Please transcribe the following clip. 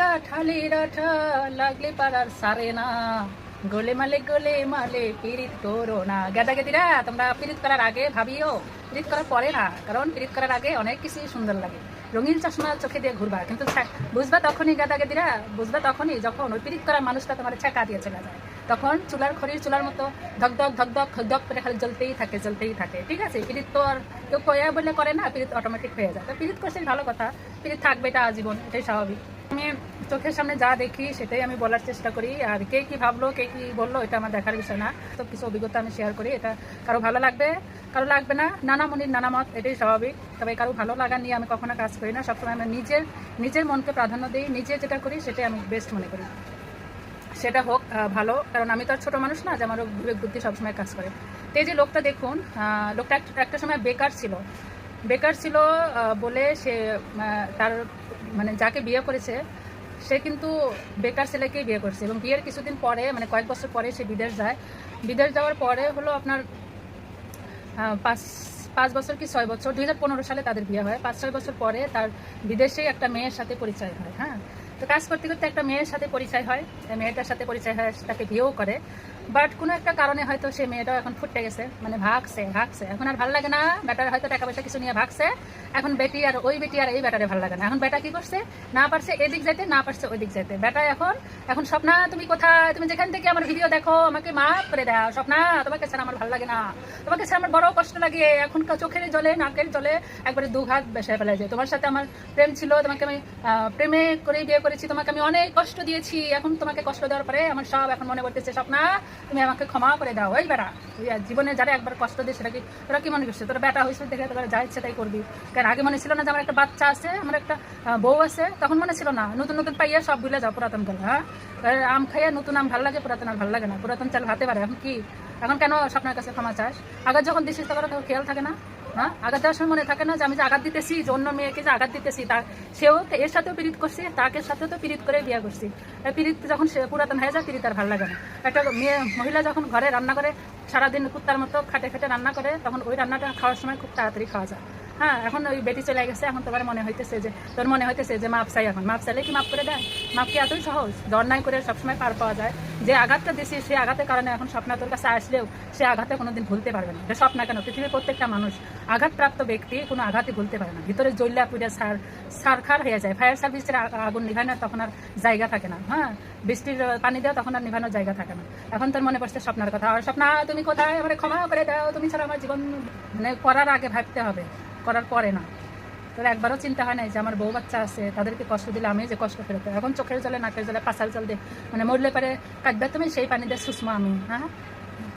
কাঠালির আঠা, লাগলে পাড়ার সারে না। গোলে মালে গোলে মালে পিরিত করো না। গেদা গেদিরা, তোমরা পিরিত করার আগে ভাবিও পিরিত করার পরে না। কারণ পিরিত করার আগে অনেক কিছুই সুন্দর লাগে। রঙিন চশমা চোখে দিয়ে ঘুরবা। কিন্তু বুঝবা তখনই গাদা গেদিরা, বুঝবা তখনই যখন ওই পিরিত করার মানুষটা তোমার ছেঁকা দিয়ে চলে যায়। তখন চুলার খড়ির চুলার মতো ধকধক ধকধক ধকধক করে খালি জ্বলতেই থাকে জ্বলতেই থাকে। ঠিক আছে? পিরিত তো আর কেউ কয়া বলে করে না পিরিত অটোমেটিক হয়ে যায়। তো পিরিত করছে ভালো কথা। পিরিত থাকবে এটা আজীবন, এটাই স্বাভাবিক। আমি চোখের সামনে যা দেখি, সেটাই আমি বলার চেষ্টা করি। আর কে কি ভাবলো, কে কি বলল, এটা আমার দেখার বিষয় না। তো কিছু অভিজ্ঞতা আমি শেয়ার করি, এটা কারও ভালো লাগবে, কারও লাগবে না। নানা মনির, নানা মত, এটাই স্বাভাবিক। তবে কারও ভালো লাগা নিয়ে আমি কখনো কাজ করি না। সবসময় আমি নিজের নিজের মনকে প্রাধান্য দিই, নিজে যেটা করি, সেটাই আমি বেস্ট মনে করি। সেটা হোক ভালো। কারণ আমি তো আর ছোটো মানুষ না, যে আমারও বিবেক বুদ্ধি সবসময় কাজ করে। তো যে লোকটা দেখুন লোকটা এক- একটা সময় বেকার ছিল। বেকার ছিল বলে সে তার মানে যাকে বিয়ে করেছে সে কিন্তু বেকার ছেলেকেই বিয়ে করছে এবং বিয়ের কিছুদিন পরে মানে কয়েক বছর পরে সে বিদেশ যায়। বিদেশ যাওয়ার পরে হলো আপনার পাঁচ পাঁচ বছর কি ছয় বছর, দুই হাজার পনেরো সালে তাদের বিয়ে হয়। পাঁচ, ছয় বছর পরে তার বিদেশেই একটা মেয়ের সাথে পরিচয় হয় হ্যাঁ? তো কাজ করতে করতে একটা মেয়ের সাথে পরিচয় হয়। মেয়েটার সাথে পরিচয় হয়, তাকে বিয়েও করে। বাট কোনো একটা কারণে হয়তো সে মেয়েটাও এখন ফুটে গেছে মানে ভাগছে ভাগছে। এখন আর ভালো লাগে না, বেটার হয়তো টাকা পয়সা কিছু নিয়ে ভাগছে। এখন বেটি আর ওই বেটি আর এই বেটারে ভালো লাগে না। এখন বেটা কি করছে? না পারছে এদিক যেতে না পারছে ওই দিক যেতে বেটা এখন এখন স্বপ্না, তুমি কোথায়? তুমি যেখান থেকে আমার ভিডিও দেখো, আমাকে মাফ করে দাও। স্বপ্না, তোমাকে ছাড়া আমার ভালো লাগে না। তোমাকে ছাড়া আমার বড় কষ্ট লাগে। এখন চোখের জলে, নাকের জলে একবারে দু হাত বেসায় ফেলা যায়। তোমার সাথে আমার প্রেম ছিল, তোমাকে আমি প্রেমে করে বিয়ে করেছি, তোমাকে আমি অনেক কষ্ট দিয়েছি। এখন তোমাকে কষ্ট দেওয়ার পরে আমার সব এখন মনে পড়তেছে, স্বপ্না তুমি আমাকে ক্ষমা করে দাও ওই বেড়া। তুই জীবনে যারা একবার কষ্ট দিয়ে সেটা কি তোরা কি মনে করছে তোরা বেটা হয়েছে দেখে তোরা যা ইচ্ছে তাই করবি। কারণ আগে মনে ছিল না যে আমার একটা বাচ্চা আছে, আমার একটা বউ আছে, তখন মনে ছিল না। নতুন নতুন পাইয়া সব ভুলে যাও পুরাতন করে হ্যাঁ? আম খাইয়া নতুন আম ভালো লাগে, পুরাতন আর ভালো লাগে না। পুরাতন চাল হাতে পারে, এখন কি? এখন কেন স্বপ্নের কাছে ক্ষমা চাস? আগে যখন দিছিস, তখন তো খেয়াল থাকে না হ্যাঁ আঘাত দেওয়ার সময় মনে থাকে না যে আমি যে আঘাত দিতেছি, যে অন্য মেয়েকে যে আঘাত দিতেছি, তা সেও এর সাথেও পীড়িত করছি, তাকে সাথেও তো পীড়িত করে বিয়ে করছি। পীড়িত যখন সে পুরাতন হয়ে যায়, পীড়িত আর ভালো লাগে না। একটা মেয়ে, মহিলা যখন ঘরে রান্না করে, সারাদিন কুত্তার মতো খাটে খাটে রান্না করে, তখন ওই রান্নাটা খাওয়ার সময় খুব তাড়াতাড়ি খাওয়া যায়। হ্যাঁ এখন ওই বেটি চলে গেছে, এখন তোমার মনে হইতেছে যে, তোর মনে হইতেছে যে মাপ চাই এখন। মাপ চাইলে কি মাপ করে দেয়? মাপ কি এতই সহজ? দরনাই করে সবসময় পার পাওয়া যায়। যে আঘাতটা দিছি সেই আঘাতের কারণে এখন স্বপ্না তোর কাছে আসলেও সে আঘাতে কোনোদিন ভুলতে পারবে না। যে স্বপ্না কেন? পৃথিবীর প্রত্যেকটা মানুষ আঘাতপ্রাপ্ত ব্যক্তি কোনো আঘাতই ভুলতে পারে না। ভিতরে জৈলা পুড়ে সার, সারখার হয়ে যায়। ফায়ার সার্ভিসের আগুন নিভানোর তখন আর জায়গা থাকে না। হ্যাঁ বৃষ্টির পানি দেওয়া তখন আর নিভানোর জায়গা থাকে না। এখন তোর মনে পড়ছে স্বপ্নার কথা। আর স্বপ্না, তুমি কোথায়? আমার ক্ষমা করে দাও। তুমি ছাড়া আমার জীবন মানে করার আগে ভাবতে হবে। করার পরে না। তোর একবারও চিন্তা হয় না যে আমার বউ বাচ্চা আছে, তাদেরকে কষ্ট দিলে আমি যে কষ্ট ফেরত এখন চোখের জলে, নাকের জলে, পাশার জল দিয়ে মানে মরলে পারে কাটবে তুমি, সেই পানি দিয়ে সুষমা আমি হ্যাঁ?